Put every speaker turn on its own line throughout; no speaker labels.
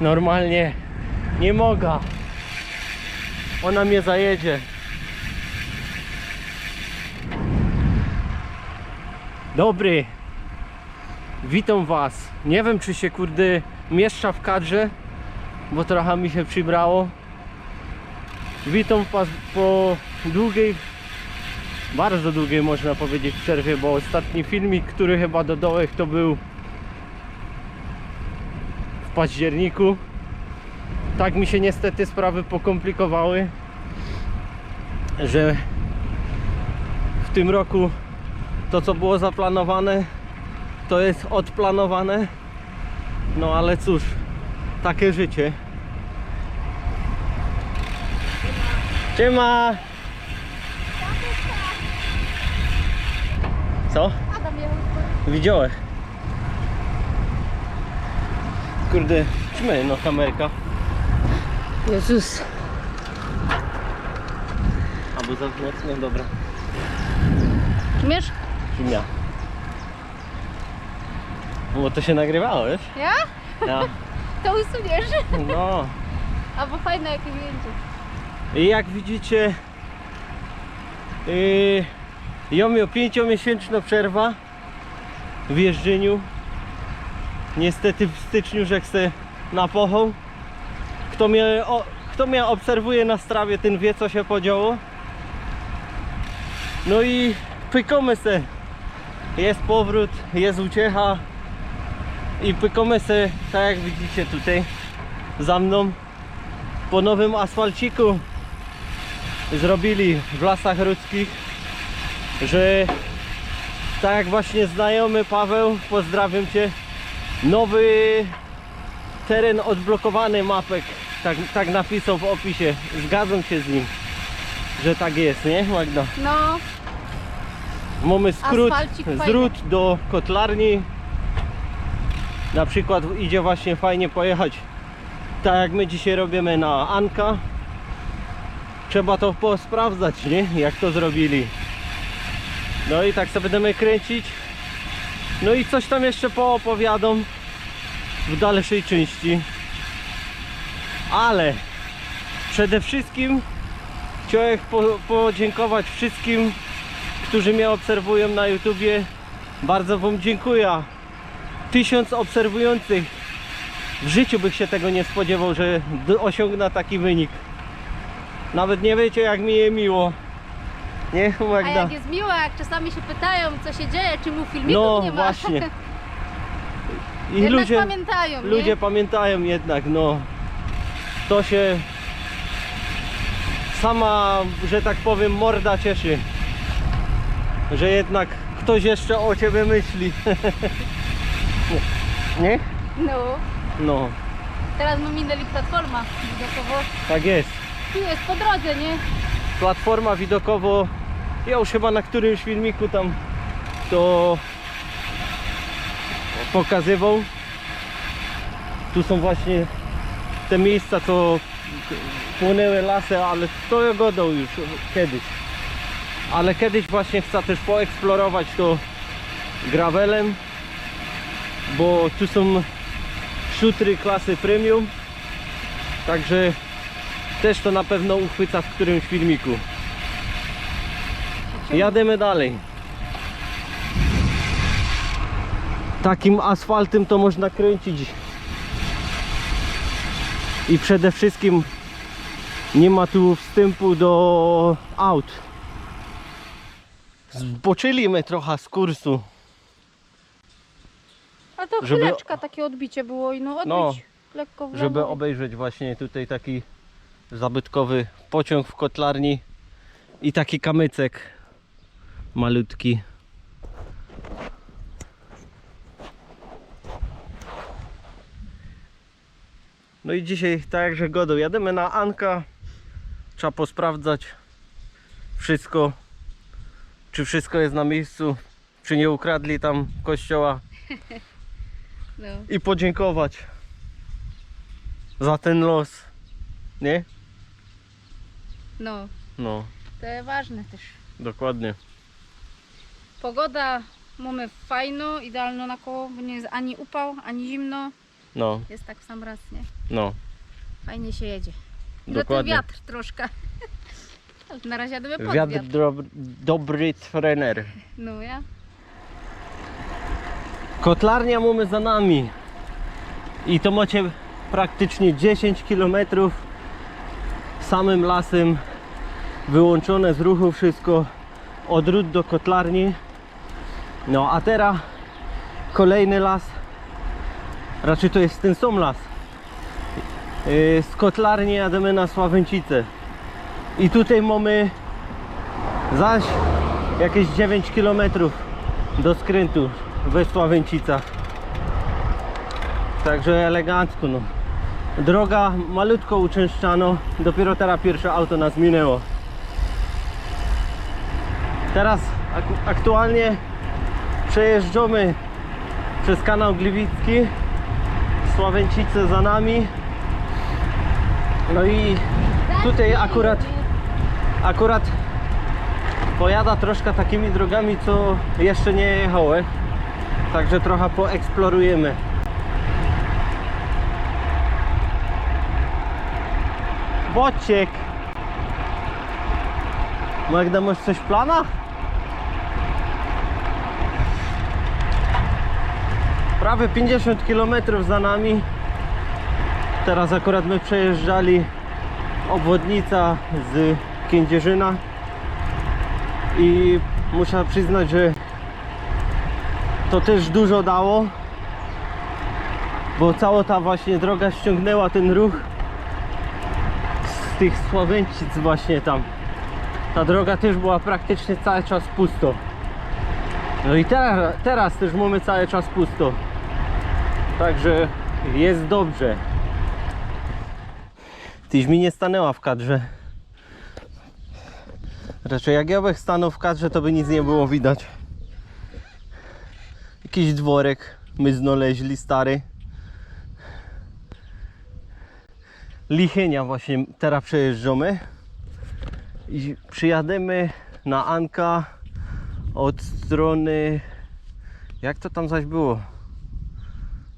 Normalnie nie mogę. Ona mnie zajedzie. Dobry. Witam was. Nie wiem czy się kurde mieszcza w kadrze, bo trochę mi się przybrało. Witam was po długiej, bardzo długiej można powiedzieć przerwie, bo ostatni filmik, który chyba dodałem to był październiku. Tak mi się niestety sprawy pokomplikowały, że w tym roku to co było zaplanowane to jest odplanowane. No ale cóż, takie życie. Siema! Co?
Adam
Kurde, trzymaj no kamerka.
Jezus.
Albo za mocno, dobra.
Umiesz?
Trzymia. Bo to się nagrywało, wiesz?
Ja?
Ja.
To usuniesz.
No.
Albo fajne jakieś zdjęcie.
I jak widzicie, yy, ja miał pięciomiesięczna przerwa w jeżdżeniu. Niestety w styczniu rzekł se na pochoł. Kto mnie, o, kto mnie obserwuje na strawie, ten wie co się podziało. No i pykamy se. Jest powrót, jest uciecha. I pykamy se, tak jak widzicie tutaj za mną po nowym asfalciku zrobili w lasach rudzkich, że tak jak właśnie znajomy Paweł, pozdrawiam Cię, nowy teren odblokowany mapek, tak, tak napisał w opisie, zgadzam się z nim, że tak jest, nie Magda?
No,
Mamy skrót,
Asfalcik fajny.
zród do kotlarni. Na przykład idzie właśnie fajnie pojechać tak jak my dzisiaj robimy na Anka. Trzeba to posprawdzać, nie? Jak to zrobili. No i tak sobie będziemy kręcić. No i coś tam jeszcze poopowiadam w dalszej części. Ale przede wszystkim chciałem po, podziękować wszystkim którzy mnie obserwują na YouTubie. Bardzo Wam dziękuję. Tysiąc obserwujących. W życiu bych się tego nie spodziewał, że osiągnę taki wynik. Nawet nie wiecie jak mi je miło. Nie,
a
Magda?
jak jest miło, jak czasami się pytają, co się dzieje, czy mu filmików
No
nie ma.
właśnie. I
Jednak
ludzie,
pamiętają, nie?
ludzie pamiętają jednak, no. To się sama, że tak powiem, morda cieszy. Że jednak ktoś jeszcze o ciebie myśli. Nie?
No,
No,
teraz my minęli platforma
tak jest.
Tu jest po drodze, nie?
Platforma widokowo, ja już chyba na którymś filmiku tam to pokazywał. Tu są właśnie te miejsca, co płynęły lasy, ale to godą już kiedyś. Ale kiedyś właśnie chcę też poeksplorować to gravelem, bo tu są szutry klasy premium. Także też to na pewno uchwyca w którymś filmiku. Jademy dalej. Takim asfaltem to można kręcić. I przede wszystkim nie ma tu wstępu do aut. Zboczyliśmy trochę z kursu.
A to
Żeby-
chwileczka takie odbicie było i no odbić
No,
lekko w
żeby obejrzeć właśnie tutaj taki zabytkowy pociąg w kotlarni i taki kamycek malutki. No i dzisiaj tak jakże godą jademy na Anka. Trzeba posprawdzać wszystko, czy wszystko jest na miejscu, czy nie ukradli tam kościoła
No,
i podziękować za ten los. Nie?
No,
No,
to jest ważne też.
dokładnie.
Pogoda mamy fajną, idealną na koło, bo nie jest ani upał, ani zimno.
No,
Jest tak w sam raz, nie?
no,
Fajnie się jedzie. Tylko ten
dokładnie.
wiatr troszkę. Na razie jadę pod
Wiatr
wiatr.
dob- dobry trener.
No ja.
Kotlarnia mamy za nami. I to macie praktycznie 10 km samym lasem wyłączone z ruchu wszystko odród do kotlarni. No a teraz kolejny las. Raczej to jest ten sam las. Yy, Z kotlarni jademy na Sławęcice. I tutaj mamy zaś jakieś 9 km do skrętu we Sławęcicach. Także elegancko no. Droga malutko uczęszczano, dopiero teraz pierwsze auto nas minęło. Teraz ak- aktualnie przejeżdżamy przez kanał Gliwicki, Sławęcice za nami. No i tutaj akurat, akurat pojada troszkę takimi drogami, co jeszcze nie jechałem. Także trochę poeksplorujemy. Bociek! Magda, masz coś w planach? Prawie 50 km za nami. Teraz akurat my przejeżdżali obwodnica z Kędzierzyna i muszę przyznać, że to też dużo dało bo cała ta właśnie droga ściągnęła ten ruch tych Sławęcic właśnie tam. Ta droga też była praktycznie cały czas pusto. No i teraz, teraz też mamy cały czas pusto. Także jest dobrze. Tyś mi nie stanęła w kadrze. Raczej jak ja bym stanął w kadrze to by nic nie było widać. Jakiś dworek my znaleźli stary. Lichenia właśnie teraz przejeżdżamy. I przyjademy na Anka od strony... Jak to tam zaś było?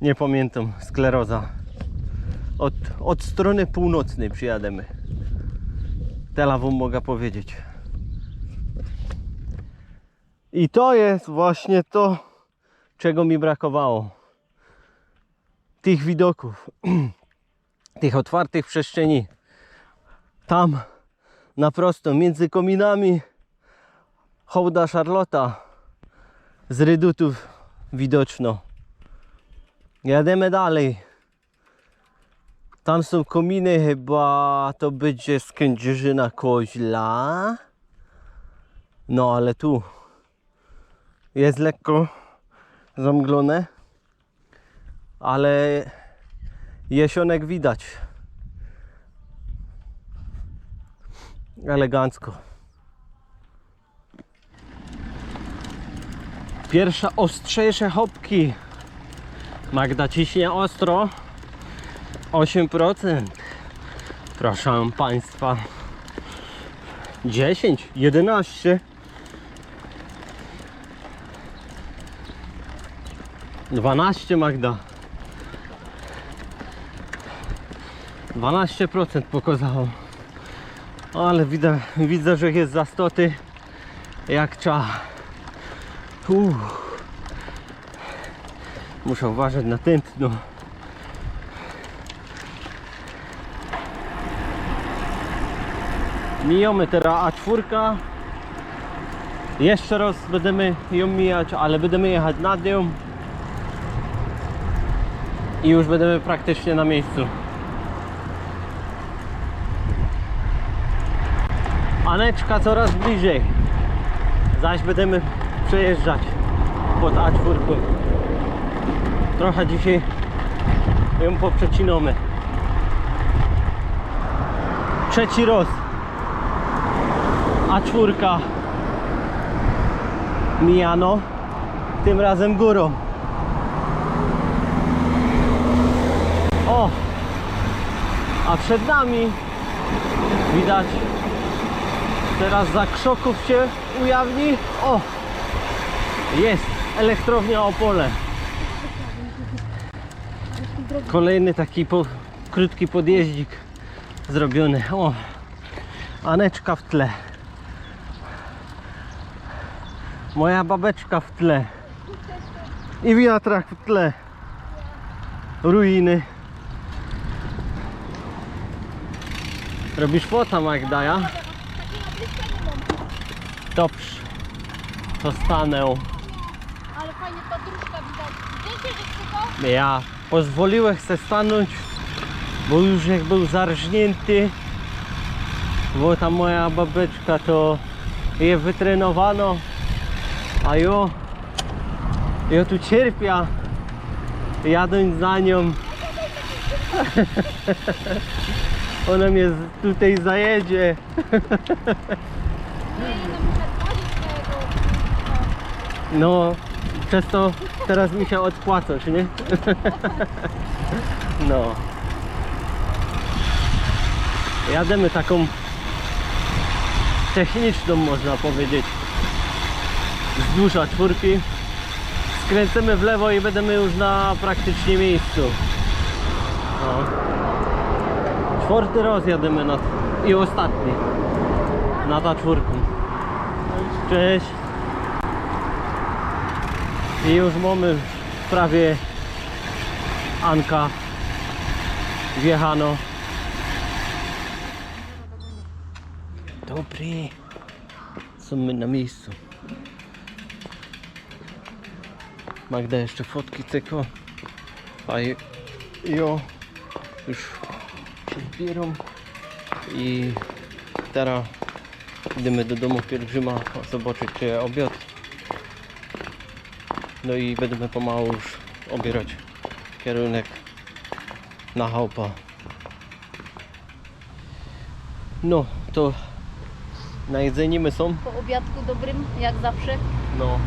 Nie pamiętam. Skleroza. Od, od strony północnej przyjademy. Tela wam mogę powiedzieć. I to jest właśnie to, czego mi brakowało. Tych widoków, tych otwartych przestrzeni. Tam na prosto między kominami hołda Charlotta z redutów widoczno. Jademy dalej. Tam są kominy chyba to będzie z Kędzierzyna Koźla. No ale tu jest lekko zamglone, ale jesionek widać. Elegancko. Pierwsze ostrzejsze hopki. Magda ciśnie ostro. 8%. Proszę Państwa. 10, 11. 12 Magda. 12% pokazało. Ale widzę, widzę, że jest zastoty jak trzeba. Uff. Muszę uważać na tętno. Mijamy teraz A4. Jeszcze raz będziemy ją mijać, ale będziemy jechać nad nią. I już będziemy praktycznie na miejscu. Aneczka coraz bliżej. Zaś będziemy przejeżdżać pod A4. Trochę dzisiaj ją poprzecinamy. Trzeci roz. A4 mijano. Tym razem górą. O! A przed nami widać teraz za krzoków się ujawni. O! Jest elektrownia Opole. Kolejny taki po, krótki podjeździk zrobiony. O, Aneczka w tle. Moja babeczka w tle. I wiatrak w tle. Ruiny. Robisz fota Magda, ja? Dobrze. To stanę.
Ale fajnie patruszka widać. Wiecie, że tylko?
Ja pozwoliłem se stanąć, bo już jak był zarżnięty, bo ta moja babeczka to je wytrenowano, a jo, jo tu cierpia, jadąc za nią. Ona mnie tutaj zajedzie.
Nie, no muszę dwoić tego.
No, przez to teraz mi się odpłacasz, nie? No. Jademy taką techniczną, można powiedzieć. Wzdłuż czwórki. Skręcimy w lewo i będziemy już na praktycznie miejscu. No. Czwarty raz jademy na, i ostatni. Na ta czwórką. Cześć. I już mamy prawie Anka wjechano. Dobry. Są my na miejscu. Magda jeszcze fotki cyko. A jo już się zbierą. I teraz idziemy do domu pielgrzyma zobaczyć czy obiad. No i będziemy pomału już obierać kierunek na chałupa. No, to na jedzenie my są.
Po obiadku dobrym, jak zawsze.
No.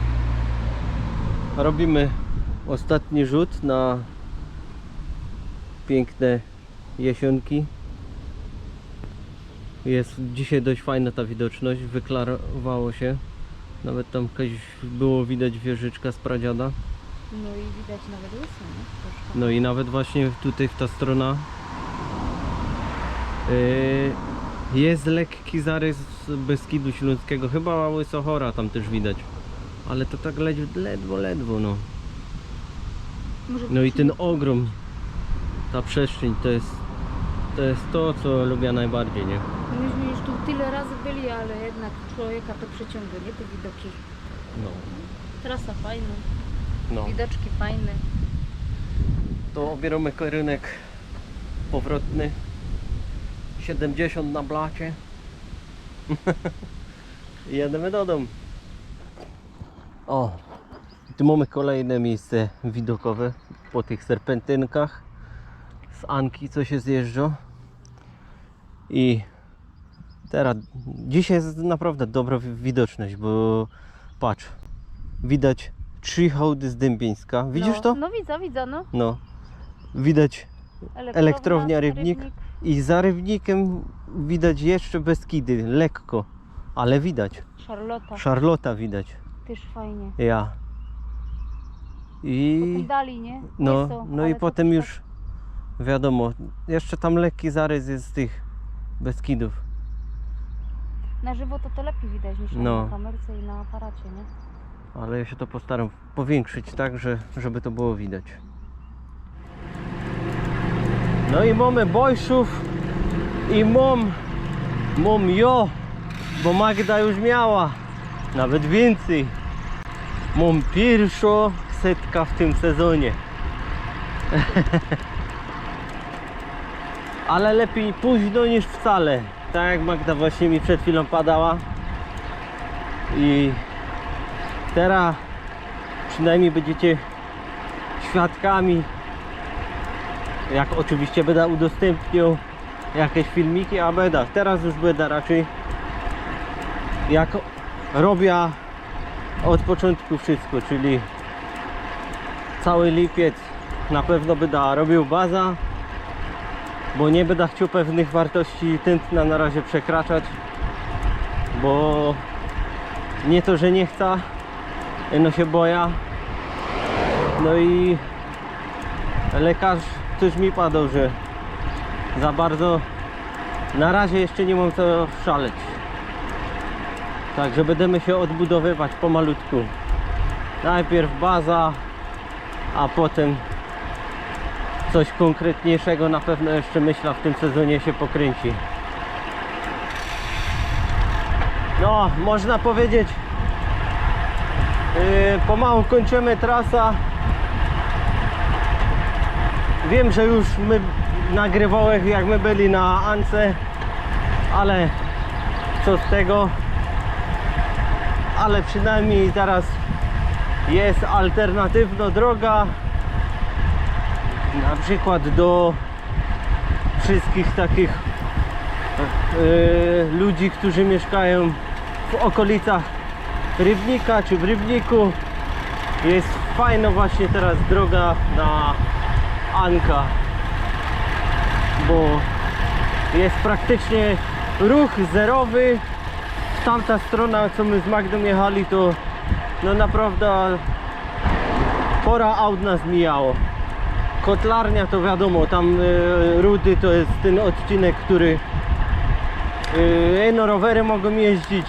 Robimy ostatni rzut na piękne jesionki. Jest dzisiaj dość fajna ta widoczność, wyklarowało się. Nawet tam jakaś było widać wieżyczka z pradziada.
No i widać nawet łysy, nie?
No i nawet właśnie tutaj w ta strona yy, jest lekki zarys Beskidu Śląskiego, chyba Łysochora tam też widać. Ale to tak ledwo, ledwo, ledwo no. No i ten ogrom, ta przestrzeń to jest to, jest to co lubię najbardziej, nie?
Myśmy już tu tyle razy byli, ale jednak człowieka to przyciąga, nie? Te widoki.
No.
Trasa fajna,
no.
widoczki fajne.
To obieramy kierunek powrotny 70 na blacie i jedziemy do domu o tu mamy kolejne miejsce widokowe po tych serpentynkach z Anki co się zjeżdża i teraz dzisiaj jest naprawdę dobra wi- widoczność bo patrz widać trzy hołdy z Dębieńska widzisz
no,
to?
No widzę, widzę, no.
No, widać
Elektrownia,
Elektrownia Rybnik. i za rybnikiem widać jeszcze Beskidy, lekko, ale widać.
Charlotta,
Szarlota widać,
też fajnie.
ja. I
Potem dali, nie?
no, no i potem już wiadomo, jeszcze tam lekki zarys jest z tych Beskidów.
Na żywo to to lepiej widać niż
No.
na kamerce i na aparacie, nie?
Ale ja się to postaram powiększyć tak, że, żeby to było widać. No i mamy bojszów i mom, mom jo, bo Magda już miała, nawet więcej. Mam pierwsza setka w tym sezonie. Ale lepiej późno niż wcale. Tak jak Magda właśnie mi przed chwilą padała. I teraz przynajmniej będziecie świadkami jak oczywiście będę udostępniał jakieś filmiki, a będę teraz już będę raczej jak robię od początku wszystko, czyli cały lipiec na pewno będę robił baza bo nie będę chciał pewnych wartości tętna na razie przekraczać bo nie to, że nie chcę, no się boję. No i lekarz coś mi padał, że za bardzo na razie jeszcze nie mam co szaleć. Także będziemy się odbudowywać pomalutku. Najpierw baza, a potem coś konkretniejszego na pewno jeszcze myślę w tym sezonie się pokręci. No, można powiedzieć, yy, pomału kończymy trasa. Wiem, że już my nagrywałem jak my byli na Ance, ale co z tego? Ale przynajmniej teraz jest alternatywna droga na przykład do wszystkich takich e, ludzi, którzy mieszkają w okolicach Rybnika czy w Rybniku jest fajna właśnie teraz droga na Anka bo jest praktycznie ruch zerowy. Tamta strona co my z Magdą jechali to no naprawdę pora aut nas mijało kotlarnia to wiadomo tam e, rudy to jest ten odcinek który e, no rowery mogą jeździć.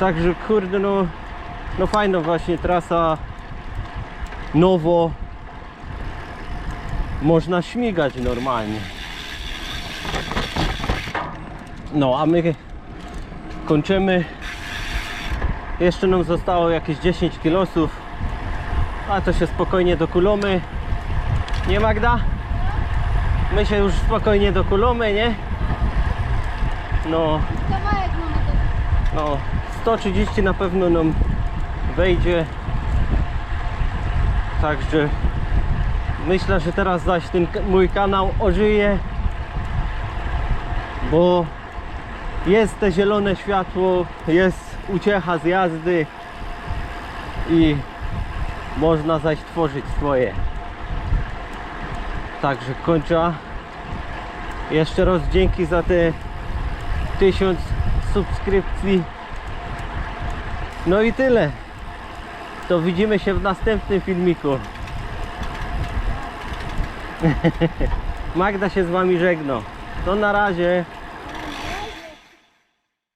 Także kurde no no fajna właśnie trasa nowo. Można śmigać normalnie. No a my kończymy. Jeszcze nam zostało jakieś 10 kilosów a to się spokojnie dokulamy nie Magda? my się już spokojnie dokulamy, nie? no no 130 na pewno nam wejdzie także myślę, że teraz zaś ten mój kanał ożyje bo jest te zielone światło jest uciecha z jazdy i można zaś tworzyć swoje także kończę jeszcze raz dzięki za te tysiąc subskrypcji. No i tyle. To widzimy się w następnym filmiku. Magda się z wami żegna. To na razie